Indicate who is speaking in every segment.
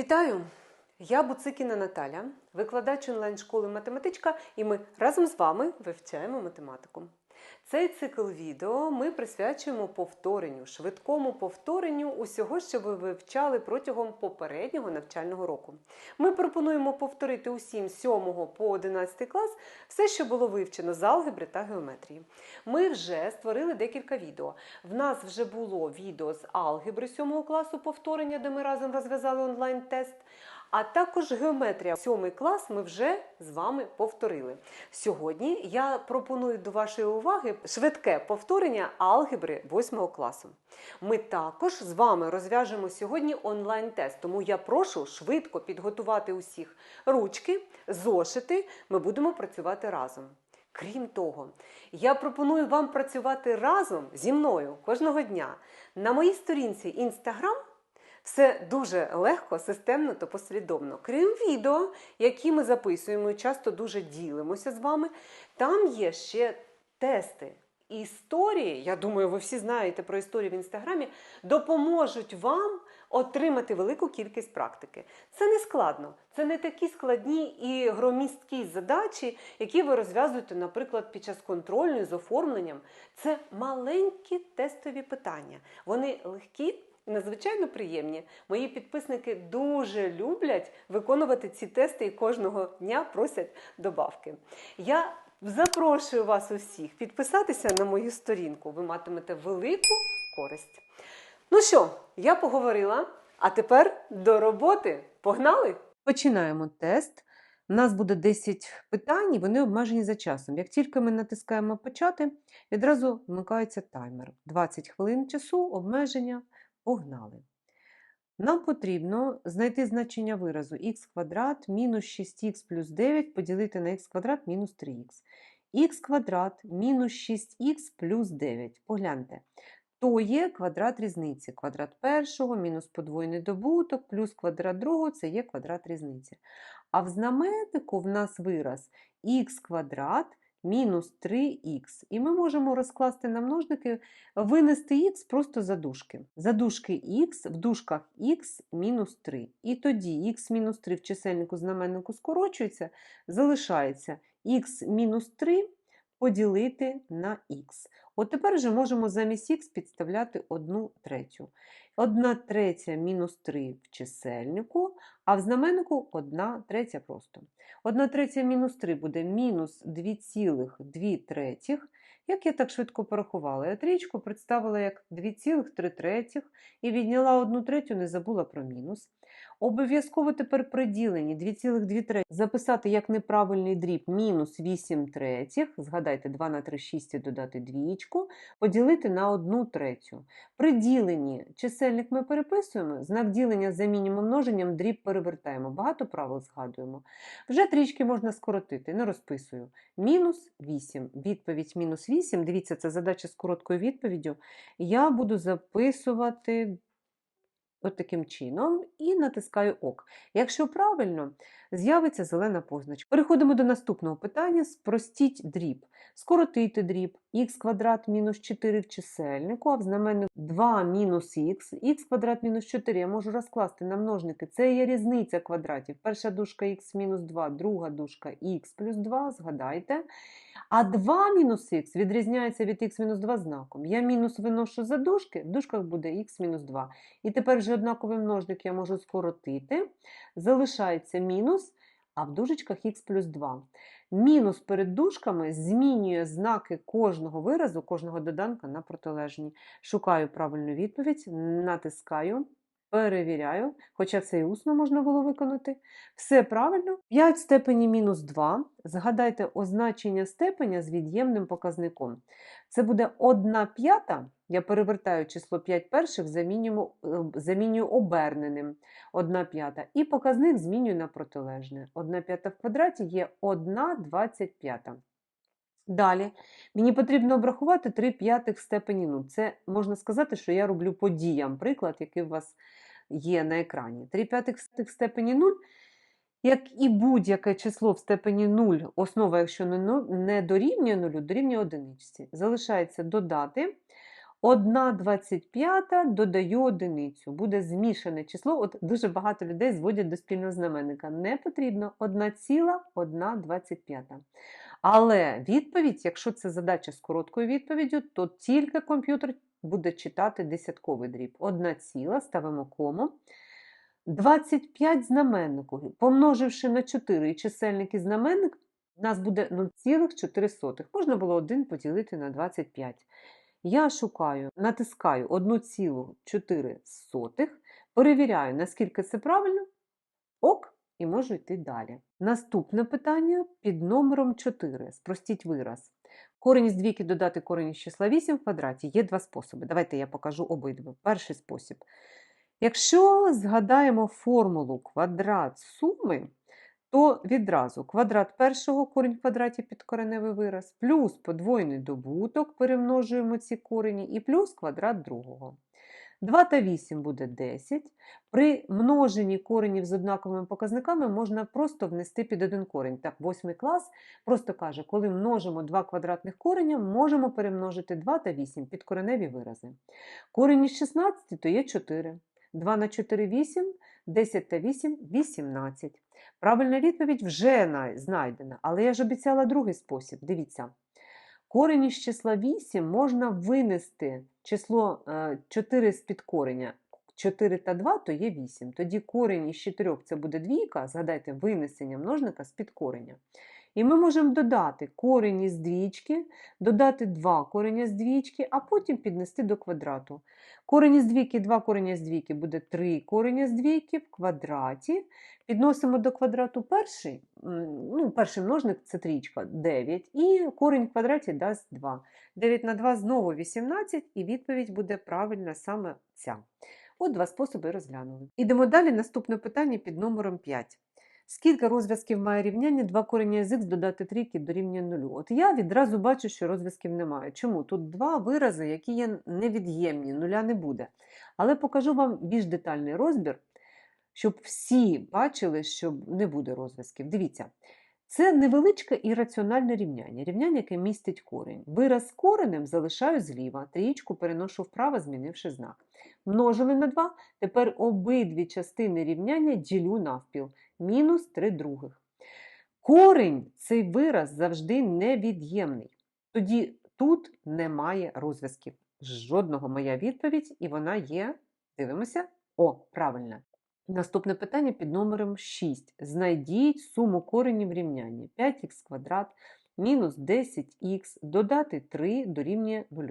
Speaker 1: Вітаю! Я Буцикіна Наталя, викладач онлайн-школи математичка, і ми разом з вами вивчаємо математику. Цей цикл відео ми присвячуємо повторенню, швидкому повторенню усього, що ви вивчали протягом попереднього навчального року. Ми пропонуємо повторити усім з 7 по 11 клас все, що було вивчено з алгебри та геометрії. Ми вже створили декілька відео. В нас вже було відео з алгебри 7 класу повторення, де ми разом розв'язали онлайн-тест. А також геометрія 7 клас ми вже з вами повторили. Сьогодні я пропоную до вашої уваги швидке повторення алгебри 8 класу. Ми також з вами розв'яжемо сьогодні онлайн-тест, тому я прошу швидко підготувати усіх ручки, зошити. Ми будемо працювати разом. Крім того, я пропоную вам працювати разом зі мною кожного дня на моїй сторінці Instagram все дуже легко, системно та послідовно. Крім відео, які ми записуємо і часто дуже ділимося з вами, там є ще тести. Історії, я думаю, ви всі знаєте про історію в інстаграмі, допоможуть вам отримати велику кількість практики. Це не складно, це не такі складні і громісткі задачі, які ви розв'язуєте, наприклад, під час контрольної з оформленням. Це маленькі тестові питання. Вони легкі надзвичайно приємні. Мої підписники дуже люблять виконувати ці тести і кожного дня просять добавки. Я запрошую вас усіх підписатися на мою сторінку. Ви матимете велику користь. Ну що, я поговорила, а тепер до роботи. Погнали! Починаємо тест. У нас буде 10 питань, і вони обмежені за часом. Як тільки ми натискаємо почати, відразу вмикається таймер. 20 хвилин часу, обмеження. Погнали. Нам потрібно знайти значення виразу х квадрат мінус 6х плюс 9 поділити на х квадрат мінус 3х. х квадрат мінус 6х плюс 9. Погляньте. То є квадрат різниці. Квадрат першого мінус подвоєний добуток, плюс квадрат другого це є квадрат різниці. А в знаменнику в нас вираз х квадрат мінус 3х. І ми можемо розкласти на множники, винести х просто за дужки. За дужки х в дужках х мінус 3. І тоді х мінус 3 в чисельнику знаменнику скорочується, залишається х мінус 3 поділити на х. От тепер вже можемо замість х підставляти 1 третю. 1 третя мінус 3 в чисельнику, а в знаменнику 1 третя просто. 1 третя мінус 3 буде мінус 2,2 третіх. Як я так швидко порахувала, я трічку представила як 2,3 і відняла 1 третю, не забула про мінус. Обов'язково тепер при діленні 2,2 треті записати як неправильний дріб мінус 8 третіх, згадайте 2 на 3 6 і додати двічку, поділити на 1 третю. При діленні чисельник ми переписуємо, знак ділення замінюємо множенням, дріб перевертаємо. Багато правил згадуємо. Вже трічки можна скоротити, не розписую. Мінус 8. Відповідь мінус 8. Дивіться, це задача з короткою відповіддю. Я буду записувати от таким чином і натискаю ОК. Якщо правильно, з'явиться зелена позначка. Переходимо до наступного питання: спростіть дріб. Скоротити дріб х квадрат мінус 4 в чисельнику, а в знаменнику 2 мінус х, х квадрат мінус 4 я можу розкласти на множники. Це є різниця квадратів. Перша дужка х мінус 2, друга дужка х плюс 2, згадайте. А 2 мінус х відрізняється від х мінус 2 знаком. Я мінус виношу за дужки, в дужках буде х мінус 2. І тепер вже однаковий множник я можу скоротити. Залишається мінус, а в дужечках х плюс 2. Мінус перед дужками змінює знаки кожного виразу, кожного доданка на протилежні. Шукаю правильну відповідь, натискаю. Перевіряю, хоча це і усно можна було виконати. Все правильно. 5 в степені мінус 2. Згадайте означення степеня з від'ємним показником. Це буде 1 п'ята. Я перевертаю число 5 перших, замінюю, е, замінюю оберненим 1 п'ята. І показник змінюю на протилежне. 1 п'ята в квадраті є 1 25. Далі, мені потрібно обрахувати 3 п'ятих степені 0. Це можна сказати, що я роблю по діям, приклад, який у вас є на екрані. 3 п'ятих степені 0, як і будь-яке число в степені 0, основа, якщо не дорівнює 0, дорівнює одиниці. Залишається додати 1 25 додаю одиницю. Буде змішане число. От дуже багато людей зводять до спільного знаменника. Не потрібно 1,125. Але відповідь, якщо це задача з короткою відповіддю, то тільки комп'ютер буде читати десятковий дріб. 1 ціла, ставимо кому. 25 знаменнику, помноживши на 4 і чисельник і знаменник, у нас буде 0,4. Можна було 1 поділити на 25. Я шукаю, натискаю 1,4, перевіряю, наскільки це правильно. Ок, і можу йти далі. Наступне питання під номером 4. Спростіть вираз. Корінь із двійки додати корінь із числа 8 в квадраті. Є два способи. Давайте я покажу обидва. Перший спосіб. Якщо згадаємо формулу квадрат суми, то відразу квадрат першого корінь в квадраті підкореневий вираз, плюс подвоєний добуток, перемножуємо ці корені, і плюс квадрат другого. 2 та 8 буде 10. При множенні коренів з однаковими показниками можна просто внести під один корінь. Так, 8 клас просто каже, коли множимо два квадратних кореня, можемо перемножити 2 та 8 підкореневі вирази. Корінь із 16 то є 4. 2 на 4 – 8, 10 та 8 – 18. Правильна відповідь вже знайдена, але я ж обіцяла другий спосіб. Дивіться. Корінь із числа 8 можна винести число е, 4 з-під кореня. 4 та 2 то є 8. Тоді корінь із 4 це буде двійка, згадайте, винесення множника з-під кореня. І ми можемо додати корінь із двічки, додати 2 кореня з двічки, а потім піднести до квадрату. Корінь із двійки, 2 кореня з двійки буде 3 кореня з двійки в квадраті. Підносимо до квадрату перший, ну, перший множник це трічка, 9, і корінь в квадраті дасть 2. 9 на 2 знову 18, і відповідь буде правильна саме ця. От два способи розглянули. Ідемо далі. Наступне питання під номером 5. Скільки розв'язків має рівняння 2 корення з х додати трійки дорівнює 0? От я відразу бачу, що розв'язків немає. Чому? Тут два вирази, які є невід'ємні, нуля не буде. Але покажу вам більш детальний розбір, щоб всі бачили, що не буде розв'язків. Дивіться, це невеличке ірраціональне рівняння, рівняння, яке містить корінь. Вираз з коренем залишаю зліва, трієчку переношу вправо, змінивши знак. Множили на 2, тепер обидві частини рівняння ділю навпіл, мінус 3 других. Корінь цей вираз завжди невід'ємний. Тоді тут немає розв'язків. Жодного моя відповідь, і вона є. Дивимося. О, правильно. Наступне питання під номером 6. Знайдіть суму коренів рівняння 5х квадрат мінус 10х додати 3 дорівнює 0.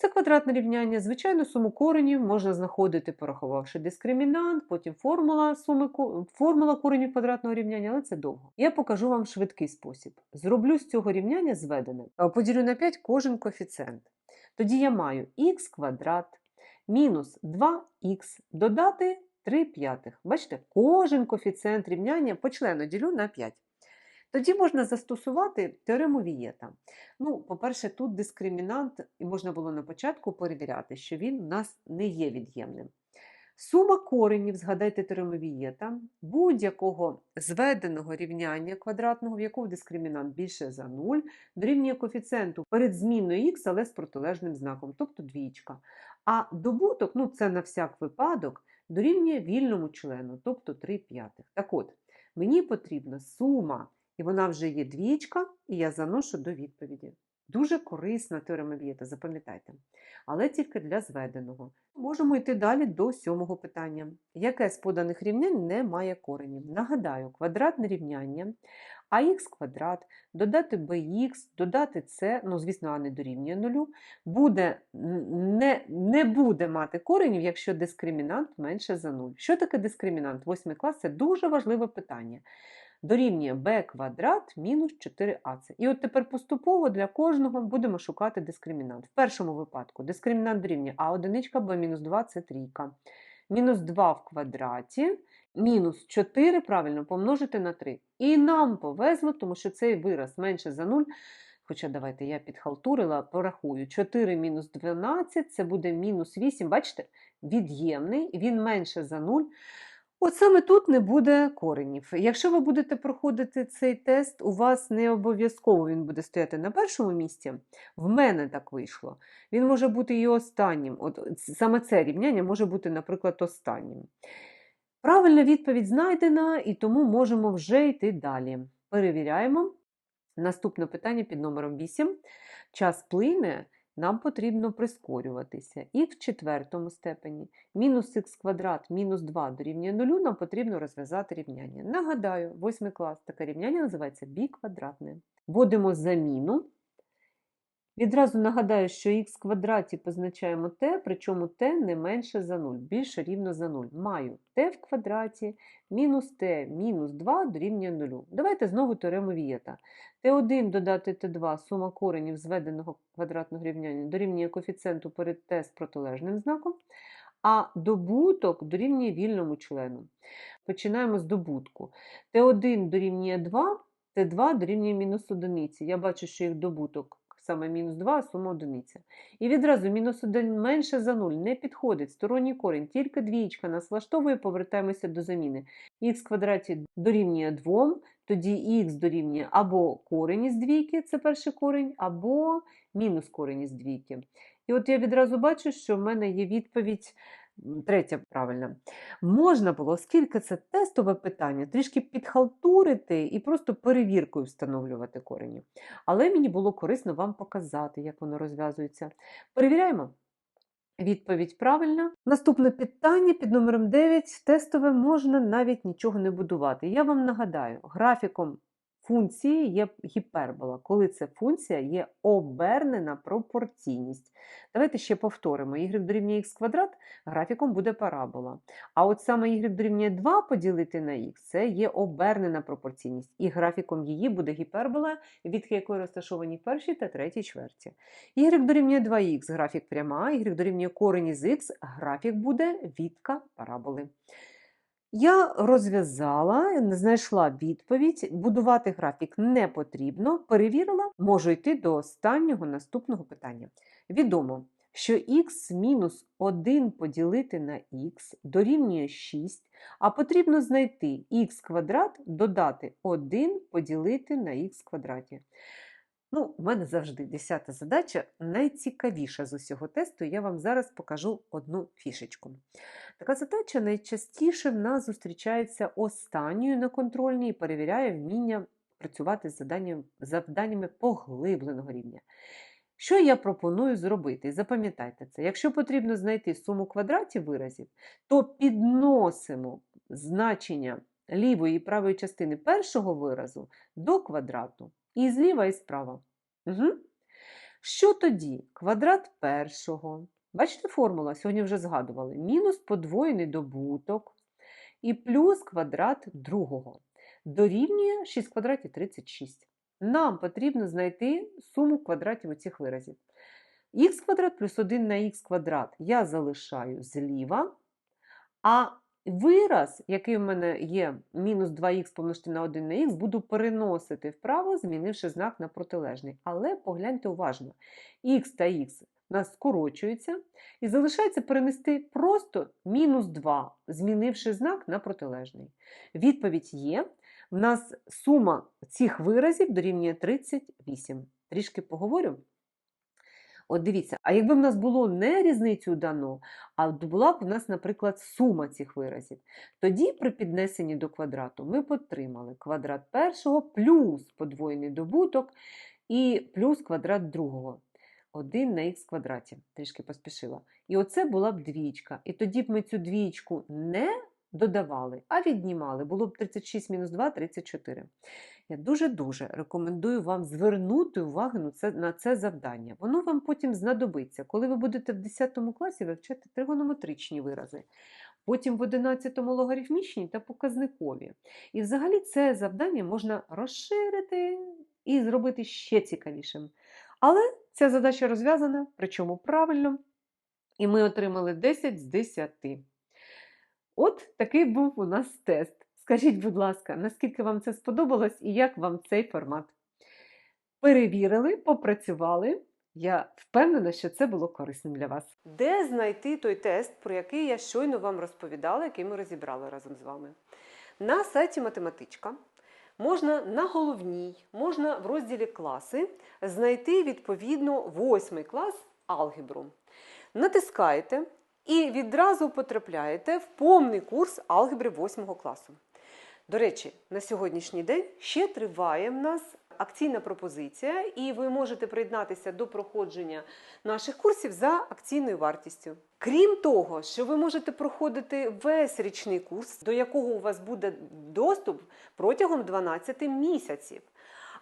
Speaker 1: Це квадратне рівняння. Звичайно, суму коренів можна знаходити, порахувавши дискримінант, потім формула, суми, формула коренів квадратного рівняння, але це довго. Я покажу вам швидкий спосіб. Зроблю з цього рівняння зведене, поділю на 5 кожен коефіцієнт. Тоді я маю х квадрат мінус 2х додати 3 п'ятих. Бачите, кожен коефіцієнт рівняння по члену ділю на 5. Тоді можна застосувати теорему Вієта. Ну, по-перше, тут дискримінант, і можна було на початку перевіряти, що він у нас не є від'ємним. Сума коренів, згадайте теорему Вієта, будь-якого зведеного рівняння квадратного, в якого дискримінант більше за 0, дорівнює коефіцієнту перед змінною х, але з протилежним знаком, тобто двічка. А добуток, ну це на всяк випадок, дорівнює вільному члену, тобто 3 п'ятих. Так от, мені потрібна сума, і вона вже є двічка, і я заношу до відповіді. Дуже корисна теорема Вієта, запам'ятайте. Але тільки для зведеного. Можемо йти далі до сьомого питання. Яке з поданих рівнянь не має коренів? Нагадаю, квадратне рівняння ах квадрат, додати bx, додати c, ну, звісно, а не дорівнює нулю, буде, не, не буде мати коренів, якщо дискримінант менше за 0. Що таке дискримінант? Восьмий клас це дуже важливе питання. Дорівнює b квадрат мінус 4ac. І от тепер поступово для кожного будемо шукати дискримінант. В першому випадку дискримінант дорівнює а одиничка, b мінус 2 це трійка. Мінус 2 в квадраті, мінус 4, правильно, помножити на 3. І нам повезло, тому що цей вираз менше за 0. Хоча давайте я підхалтурила, порахую. 4 мінус 12 це буде мінус 8. Бачите, від'ємний, він менше за 0. От саме тут не буде коренів. Якщо ви будете проходити цей тест, у вас не обов'язково він буде стояти на першому місці. В мене так вийшло. Він може бути і останнім. От саме це рівняння може бути, наприклад, останнім. Правильна відповідь знайдена, і тому можемо вже йти далі. Перевіряємо. Наступне питання під номером 8. Час плине, нам потрібно прискорюватися. І в четвертому степені мінус х квадрат мінус 2 дорівнює 0, нам потрібно розв'язати рівняння. Нагадаю, 8 клас таке рівняння називається бі квадратне. Вводимо заміну. Відразу нагадаю, що х квадраті позначаємо t, причому t не менше за 0, більше рівно за 0. Маю t в квадраті мінус t мінус 2 дорівнює 0. Давайте знову теорему Вієта. t1 додати t2 сума коренів зведеного квадратного рівняння дорівнює коефіцієнту перед t з протилежним знаком, а добуток дорівнює вільному члену. Починаємо з добутку. t1 дорівнює 2, t2 дорівнює мінус 1. Я бачу, що їх добуток саме мінус 2, а сума одиниця. І відразу мінус 1 менше за 0 не підходить. Сторонній корінь, тільки двічка нас влаштовує, повертаємося до заміни. х квадраті дорівнює 2, тоді х дорівнює або корень із двійки, це перший корень, або мінус корень із двійки. І от я відразу бачу, що в мене є відповідь. Третя правильна. Можна було, оскільки це тестове питання, трішки підхалтурити і просто перевіркою встановлювати корені. Але мені було корисно вам показати, як воно розв'язується. Перевіряємо. Відповідь правильна. Наступне питання під номером 9. Тестове можна навіть нічого не будувати. Я вам нагадаю, графіком функції є гіпербола, коли ця функція є обернена пропорційність. Давайте ще повторимо: y дорівнює х квадрат, графіком буде парабола. А от саме y дорівнює 2 поділити на х це є обернена пропорційність. І графіком її буде гіпербола, від якої розташовані перші та треті чверті. y дорівнює 2х, графік пряма, y дорівнює корень із х, графік буде відка параболи. Я розв'язала, знайшла відповідь, будувати графік не потрібно, перевірила, можу йти до останнього наступного питання. Відомо, що х мінус 1 поділити на х дорівнює 6, а потрібно знайти х квадрат додати 1 поділити на х квадраті. Ну, в мене завжди 10 задача найцікавіша з усього тесту, я вам зараз покажу одну фішечку. Така задача найчастіше в нас зустрічається останньою на контрольній і перевіряє вміння працювати з завданнями, завданнями поглибленого рівня. Що я пропоную зробити? Запам'ятайте це, якщо потрібно знайти суму квадратів виразів, то підносимо значення лівої і правої частини першого виразу до квадрату. І зліва, і справа. Угу. Що тоді? Квадрат першого. Бачите, формула, сьогодні вже згадували. Мінус подвоєний добуток і плюс квадрат другого. Дорівнює 6 квадратів 36. Нам потрібно знайти суму квадратів оцих виразів. х квадрат плюс 1 на х квадрат я залишаю зліва, а Вираз, який в мене є мінус 2х помножити на 1 на х, буду переносити вправо, змінивши знак на протилежний. Але погляньте уважно, х та х у нас скорочуються, і залишається перенести просто мінус 2, змінивши знак на протилежний. Відповідь є. В нас сума цих виразів дорівнює 38. Трішки поговорю. От дивіться, а якби в нас було не різницю дано, а була б у нас, наприклад, сума цих виразів, тоді при піднесенні до квадрату ми б отримали квадрат першого плюс подвоєний добуток і плюс квадрат другого. 1 на х квадраті, трішки поспішила. І оце була б двічка. І тоді б ми цю двічку не додавали, а віднімали. Було б 36 мінус 2 34. Я дуже-дуже рекомендую вам звернути увагу на це, на це завдання. Воно вам потім знадобиться, коли ви будете в 10 класі вивчати тригонометричні вирази, потім в 11 логарифмічні та показникові. І взагалі це завдання можна розширити і зробити ще цікавішим. Але ця задача розв'язана, причому правильно. І ми отримали 10 з 10. От такий був у нас тест. Скажіть, будь ласка, наскільки вам це сподобалось і як вам цей формат? Перевірили, попрацювали. Я впевнена, що це було корисним для вас. Де знайти той тест, про який я щойно вам розповідала, який ми розібрали разом з вами? На сайті математичка можна на головній, можна в розділі класи знайти відповідно восьмий клас алгебру. Натискаєте і відразу потрапляєте в повний курс алгебри 8 класу. До речі, на сьогоднішній день ще триває в нас акційна пропозиція, і ви можете приєднатися до проходження наших курсів за акційною вартістю. Крім того, що ви можете проходити весь річний курс, до якого у вас буде доступ протягом 12 місяців.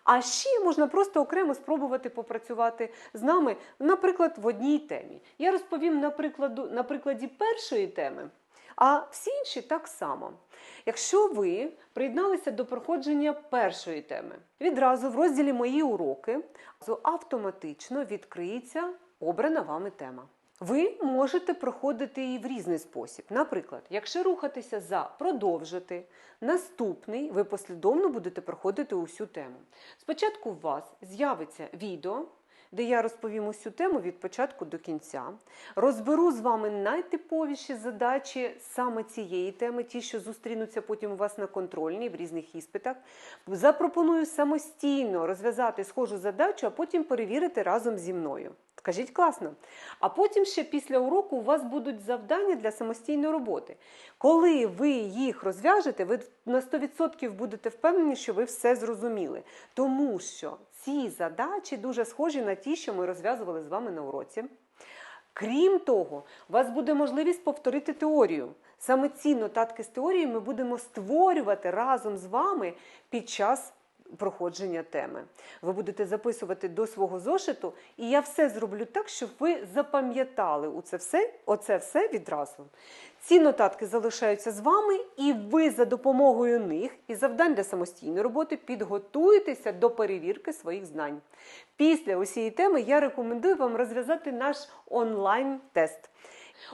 Speaker 1: А ще можна просто окремо спробувати попрацювати з нами, наприклад, в одній темі. Я розповім на, прикладу, на прикладі першої теми, а всі інші так само. Якщо ви приєдналися до проходження першої теми, відразу в розділі Мої уроки автоматично відкриється обрана вами тема. Ви можете проходити її в різний спосіб. Наприклад, якщо рухатися за продовжити, наступний ви послідовно будете проходити усю тему. Спочатку у вас з'явиться відео, де я розповім усю тему від початку до кінця. Розберу з вами найтиповіші задачі саме цієї теми, ті, що зустрінуться потім у вас на контрольній в різних іспитах. Запропоную самостійно розв'язати схожу задачу, а потім перевірити разом зі мною. Скажіть класно. А потім ще після уроку у вас будуть завдання для самостійної роботи. Коли ви їх розв'яжете, ви на 100% будете впевнені, що ви все зрозуміли. Тому що ці задачі дуже схожі на ті, що ми розв'язували з вами на уроці. Крім того, у вас буде можливість повторити теорію. Саме ці нотатки з теорії ми будемо створювати разом з вами під час проходження теми. Ви будете записувати до свого зошиту, і я все зроблю так, щоб ви запам'ятали оце все, оце все відразу. Ці нотатки залишаються з вами, і ви за допомогою них і завдань для самостійної роботи підготуєтеся до перевірки своїх знань. Після усієї теми я рекомендую вам розв'язати наш онлайн-тест.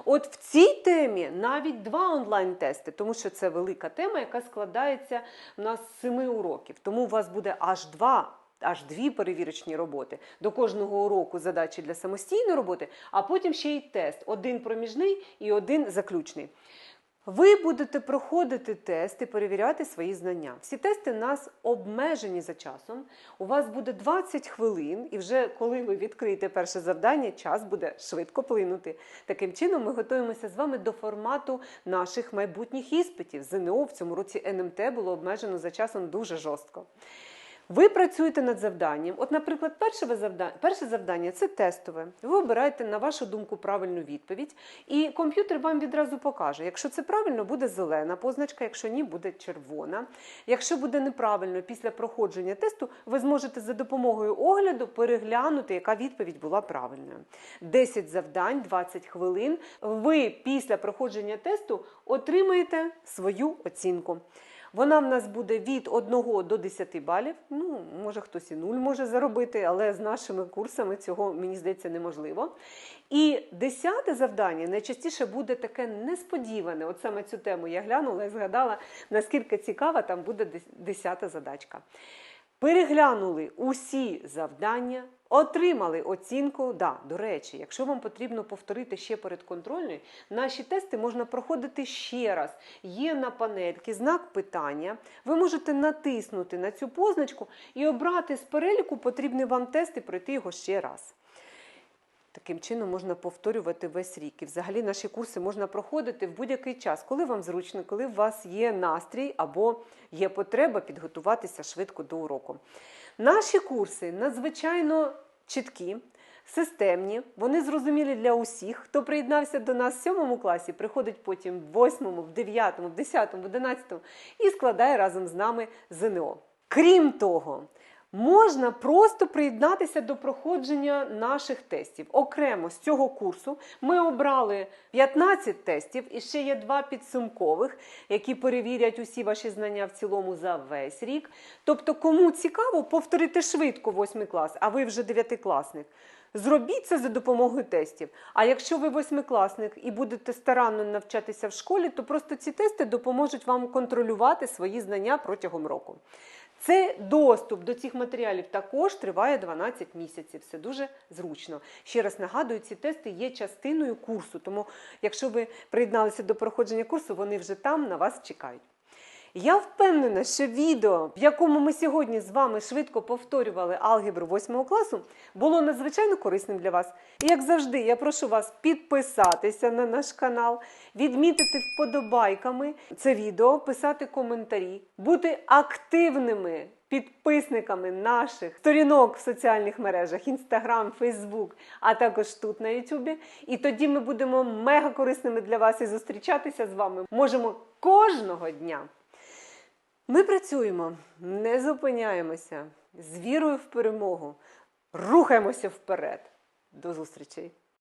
Speaker 1: От в цій темі навіть два онлайн-тести, тому що це велика тема, яка складається у нас з семи уроків. Тому у вас буде аж два. Аж дві перевірочні роботи. До кожного уроку задачі для самостійної роботи, а потім ще й тест: один проміжний і один заключний. Ви будете проходити тести, перевіряти свої знання. Всі тести у нас обмежені за часом. У вас буде 20 хвилин, і вже коли ви відкриєте перше завдання, час буде швидко плинути. Таким чином, ми готуємося з вами до формату наших майбутніх іспитів. ЗНО в цьому році НМТ було обмежено за часом дуже жорстко. Ви працюєте над завданням. От, наприклад, перше завдання, перше завдання це тестове. Ви обираєте, на вашу думку, правильну відповідь, і комп'ютер вам відразу покаже. Якщо це правильно, буде зелена позначка, якщо ні, буде червона. Якщо буде неправильно після проходження тесту, ви зможете за допомогою огляду переглянути, яка відповідь була правильною. 10 завдань, 20 хвилин. Ви після проходження тесту отримаєте свою оцінку. Вона в нас буде від 1 до 10 балів. Ну, може хтось і 0 може заробити, але з нашими курсами цього, мені здається, неможливо. І десяте завдання найчастіше буде таке несподіване. От саме цю тему я глянула і згадала, наскільки цікава там буде десята задачка. Переглянули усі завдання, отримали оцінку. Да, До речі, якщо вам потрібно повторити ще перед контрольною, наші тести можна проходити ще раз. Є на панельці знак питання. Ви можете натиснути на цю позначку і обрати з переліку потрібний вам тест і пройти його ще раз. Таким чином можна повторювати весь рік. І взагалі наші курси можна проходити в будь-який час, коли вам зручно, коли у вас є настрій або є потреба підготуватися швидко до уроку. Наші курси надзвичайно чіткі, системні, вони зрозумілі для усіх. Хто приєднався до нас в 7 класі, приходить потім в 8, в 9, в 10, в 11 і складає разом з нами ЗНО. Крім того, Можна просто приєднатися до проходження наших тестів. Окремо з цього курсу ми обрали 15 тестів і ще є два підсумкових, які перевірять усі ваші знання в цілому за весь рік. Тобто, кому цікаво, повторити швидко 8 клас, а ви вже 9 класник. Зробіть це за допомогою тестів. А якщо ви восьмикласник і будете старанно навчатися в школі, то просто ці тести допоможуть вам контролювати свої знання протягом року. Це доступ до цих матеріалів також триває 12 місяців. Все дуже зручно. Ще раз нагадую, ці тести є частиною курсу. Тому, якщо ви приєдналися до проходження курсу, вони вже там на вас чекають. Я впевнена, що відео, в якому ми сьогодні з вами швидко повторювали алгебру 8 класу, було надзвичайно корисним для вас. І як завжди, я прошу вас підписатися на наш канал, відмітити вподобайками це відео, писати коментарі, бути активними підписниками наших сторінок в соціальних мережах Instagram, Facebook, а також тут на YouTube. І тоді ми будемо мега корисними для вас і зустрічатися з вами можемо кожного дня. Ми працюємо, не зупиняємося з вірою в перемогу, рухаємося вперед. До зустрічей!